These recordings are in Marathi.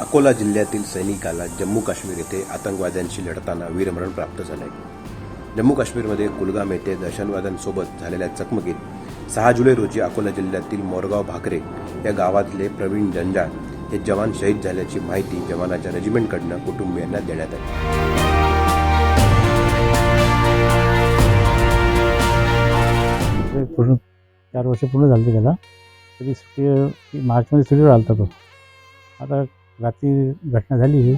अकोला जिल्ह्यातील सैनिकाला जम्मू काश्मीर येथे आतंकवाद्यांशी लढताना वीरमरण प्राप्त झालं आहे जम्मू काश्मीरमध्ये कुलगाम येथे दहशतवाद्यांसोबत झालेल्या चकमकीत सहा जुलै रोजी अकोला जिल्ह्यातील मोरगाव भाकरे या गावातले प्रवीण जंजाळ हे जवान शहीद झाल्याची माहिती जवानाच्या रेजिमेंटकडनं कुटुंबियांना देण्यात आली. पूर्ण चार वर्ष पूर्ण झाले त्याला. कधी सुट्टी मार्चमध्ये सुट्टीवर आलता तो. आता रात्री घटना झाली ही.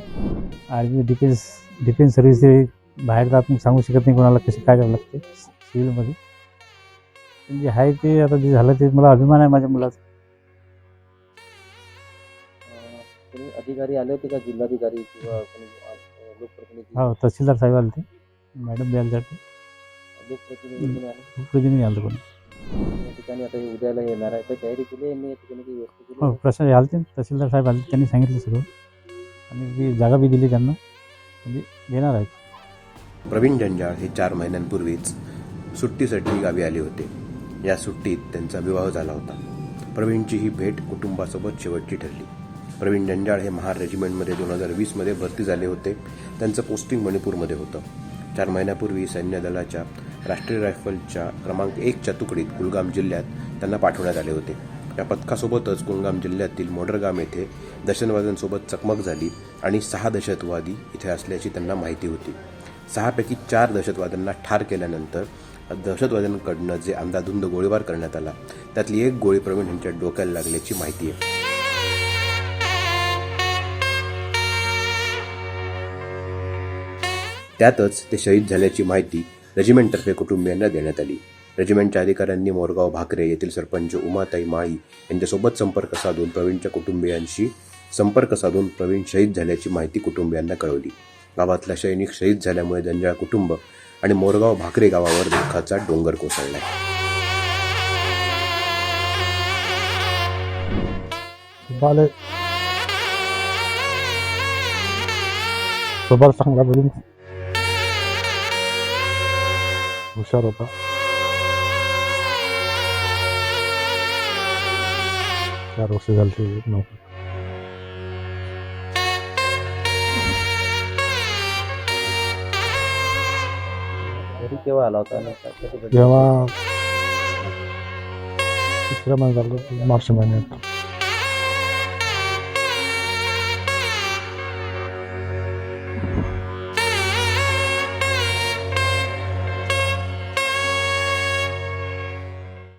आर्मी डिफेन्स डिफेन्स सर्व्हिस बाहेर तर आपण सांगू शकत नाही कोणाला कशी काय करावं लागते सिव्हिलमध्ये. पण जे आहे ते आता जे झालं ते मला अभिमान आहे माझ्या मुलाचा. कोणी अधिकारी आले होते का? जिल्हाधिकारी किंवा कोणी अं, लोकप्रतिनिधी? हो तहसीलदार साहेब आले ते मॅडम द्यायसाठी लोकप्रतिनिधी कोणी आले? खूप आलं कोणी? ठिकाणी आता हे उद्याला येणार आहे. तर तयारी केली यांनी या ठिकाणी काही व्यवस्था केली हो आहे? प्रश्न आले ते तहसीलदार साहेब आले त्यांनी सांगितलं सगळं. आणि ती जागा बी दिली त्यांना. म्हणजे देणार आहेत. प्रवीण जंजाळ हे चार महिन्यांपूर्वीच सुट्टीसाठी गावी आले होते. या सुट्टीत त्यांचा विवाह झाला होता. प्रवीणची ही भेट कुटुंबासोबत शेवटची ठरली. प्रवीण जंजाळ हे महार रेजिमेंटमध्ये दोन हजार वीसमध्ये भरती झाले होते. त्यांचं पोस्टिंग मणिपूरमध्ये होतं. चार महिन्यापूर्वी सैन्य दलाच्या राष्ट्रीय रायफलच्या क्रमांक एकच्या तुकडीत कुलगाम जिल्ह्यात त्यांना पाठवण्यात आले होते. या पथकासोबतच कुलगाम जिल्ह्यातील मोडरगाम येथे दहशतवाद्यांसोबत चकमक झाली आणि सहा दहशतवादी इथे असल्याची त्यांना माहिती होती. सहापैकी चार दहशतवाद्यांना ठार केल्यानंतर दहशतवाद्यांकडनं जे अंदाधुंद गोळीबार करण्यात आला त्यातली एक गोळी प्रवीण यांच्या डोक्याला लागल्याची माहिती आहे. त्यातच ते शहीद झाल्याची माहिती रेजिमेंटतर्फे कुटुंबियांना देण्यात आली. रेजिमेंटच्या अधिकाऱ्यांनी मोरगाव भाकरे येथील सरपंच उमाताई माळी यांच्यासोबत संपर्क साधून प्रवीणच्या कुटुंबियांशी संपर्क साधून प्रवीण शहीद झाल्याची माहिती कुटुंबियांना कळवली. गावातला सैनिक शहीद झाल्यामुळे जंजाळ कुटुंब आणि मोरगाव भाकरे गावावर दुःखाचा डोंगर कोसळला चांगला हुशार होता चार वर्ष झाली नोकरी केव्हा आला होता? जेव्हा तिसऱ्या महिन्यात झालं मार्च महिन्यात